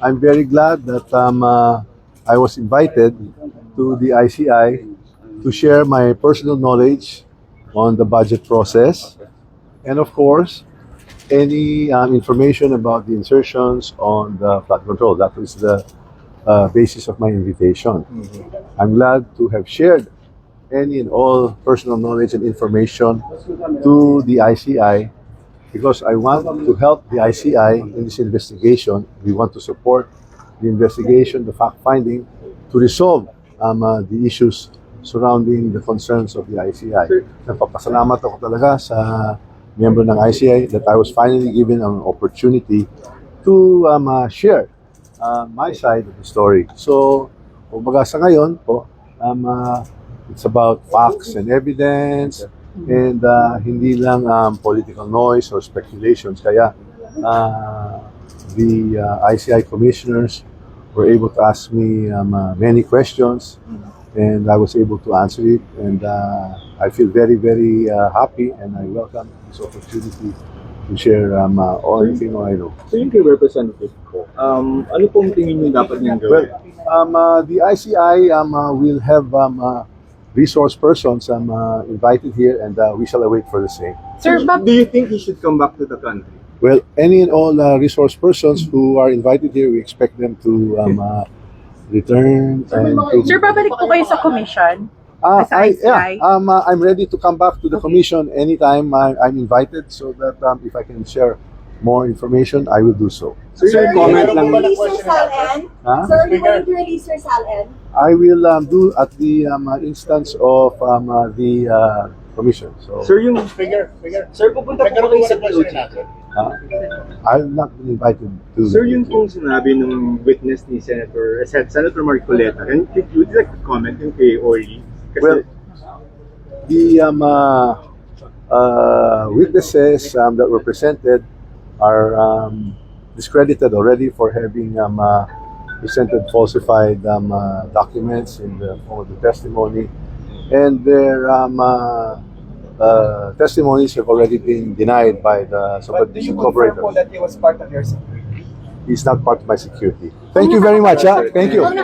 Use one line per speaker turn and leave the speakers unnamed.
I'm very glad that um, uh, I was invited to the ICI to share my personal knowledge on the budget process. And of course, any um, information about the insertions on the flood control. That was the uh, basis of my invitation. I'm glad to have shared any and all personal knowledge and information to the ICI because I want to help the ICI in this investigation. We want to support the investigation, the fact finding, to resolve um, uh, the issues surrounding the concerns of the ICI. Nagpapasalamat ako talaga sa member ng ICI that I was finally given an opportunity to um, uh, share uh, my side of the story. So, kumbaga sa ngayon po, um, uh, it's about facts and evidence and uh, hindi lang um, political noise or speculations. Kaya uh, the uh, ICI commissioners were able to ask me um, uh, many questions and I was able to answer it and uh, I feel very very uh, happy and I welcome this opportunity to share um, uh, all anything I know.
So yung kay representative ko, um, ano pong tingin niyo dapat niyang
Well,
gawin?
um, uh, the ICI um, uh, will have um, uh, resource persons um, uh, invited here and uh, we shall await for the same.
Sir, bak
do you think he should come back to the country?
Well, any and all uh, resource persons who are invited here, we expect them to um, uh, return and to...
Sir, babalik po kayo sa commission. As
I, yeah, um, uh, I'm ready to come back to the commission anytime I, I'm invited so that um, if I can share more information, I will do so.
So yung comment lang,
release your SALN?
Huh?
Sir, you going to release your SALN?
I will um, do at the um, uh, instance of um, uh, the uh, commission. So,
sir yung,
Figure, figure. Sir, pupunta po kayo sa DOJ.
uh, I've not been invited to.
sir yung pong sinabi ng witness ni Senator, Sen- Senator Marcoleta, and would you like to comment yung kay Orly? Kasi,
Well, the um, uh, uh, witnesses um, that were presented are um, discredited already for having um, uh, presented falsified um, uh, documents in the form of the testimony, and their um, uh, uh, testimonies have already been denied by the
But do you
subordinate
confirm po
corporators.
that he was part of your security?
He's not part of my security. Thank you very much. ah. Thank you.